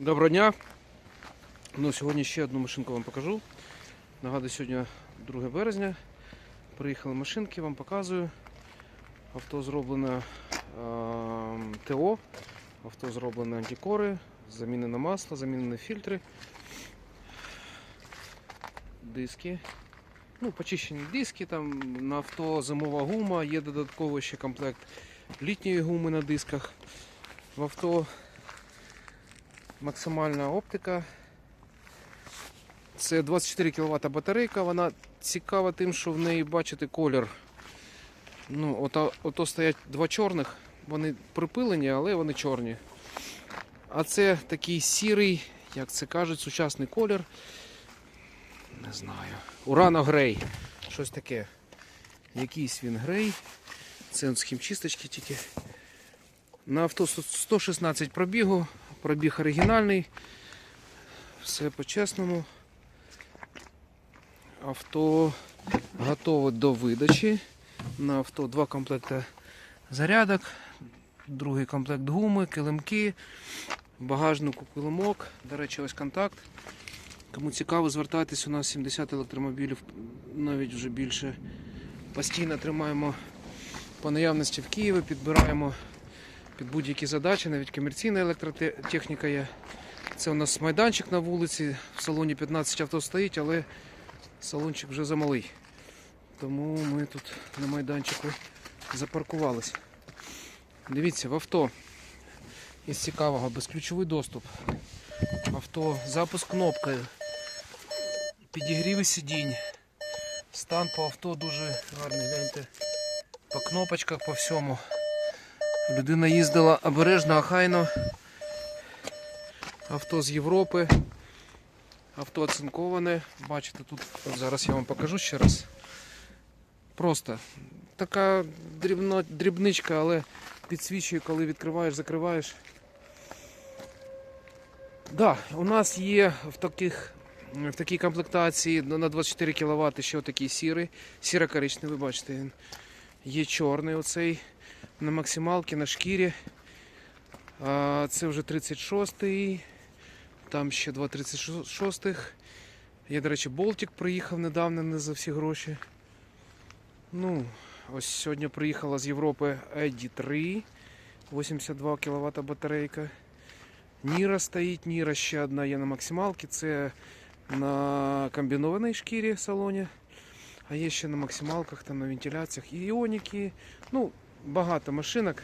Доброго дня. Ну, сьогодні ще одну машинку вам покажу. Нагадую, сьогодні 2 березня. Приїхали машинки, вам показую. Авто зроблено е, ТО, авто зроблено антикори, замінено масло, замінені фільтри, диски. Ну, почищені диски, там на авто зимова гума, є додатковий ще комплект літньої гуми на дисках. В авто максимальна оптика. Це 24 кВт батарейка, вона цікава тим, що в неї бачите колір. Ну, ото, ото стоять два чорних, вони припилені, але вони чорні. А це такий сірий, як це кажуть, сучасний колір. Не знаю. Урано грей. Щось таке. Якийсь він грей. Це з хімчисточки тільки. На авто 116 пробігу, пробіг оригінальний. Все по-чесному. Авто готове до видачі. На авто два комплекти зарядок, другий комплект гуми, килимки, багажнику килимок. До речі, ось контакт. Кому цікаво, звертайтесь, у нас 70 електромобілів, навіть вже більше. Постійно тримаємо по наявності в Києві, підбираємо під будь-які задачі, навіть комерційна електротехніка є. Це у нас майданчик на вулиці, в салоні 15 авто стоїть, але салончик вже замалий. Тому ми тут на майданчику запаркувались. Дивіться, в авто із цікавого безключовий доступ. Авто, запуск кнопкою, підігріви сидінь. Стан по авто дуже гарний, гляньте. По кнопочках, по всьому. Людина їздила обережно, охайно. Авто з Європи. Авто оцинковане. Бачите, тут зараз я вам покажу ще раз. Просто така дрібно, дрібничка, але підсвічує, коли відкриваєш, закриваєш. Да, у нас є в таких в такій комплектації на 24 кВт ще такий сірий, сіро-коричневий, бачите, він. Є чорний оцей на максималці, на шкірі. Це вже 36-й, там ще два 36-х. Я, до речі, Болтик приїхав недавно не за всі гроші. Ну, ось сьогодні приїхала з Європи ID3, 82 кВт батарейка. Ніра стоїть, Ніра ще одна є на максималці. Це на комбінованій шкірі салоні. А є ще на максималках, там на вентиляціях іоніки. Ну, багато машинок.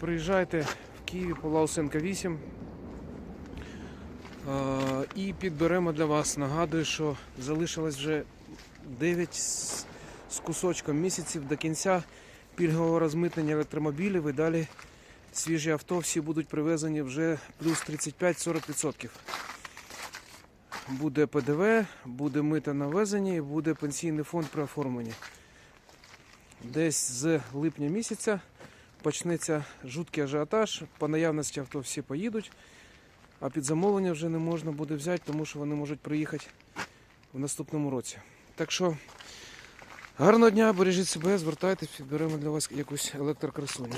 Приїжджайте в Києві по Лаусенка 8. Е, І підберемо для вас. Нагадую, що залишилось вже 9 з кусочком місяців до кінця пільгового розмитнення електромобілів і далі свіжі авто всі будуть привезені вже плюс 35-40%. Буде ПДВ, буде мито на ввезення і буде пенсійний фонд при оформленні. Десь з липня місяця почнеться жуткий ажіотаж. По наявності авто всі поїдуть, а під замовлення вже не можна буде взяти, тому що вони можуть приїхати в наступному році. Так що гарного дня, бережіть себе, звертайтесь, підберемо для вас якусь електрокрасуню.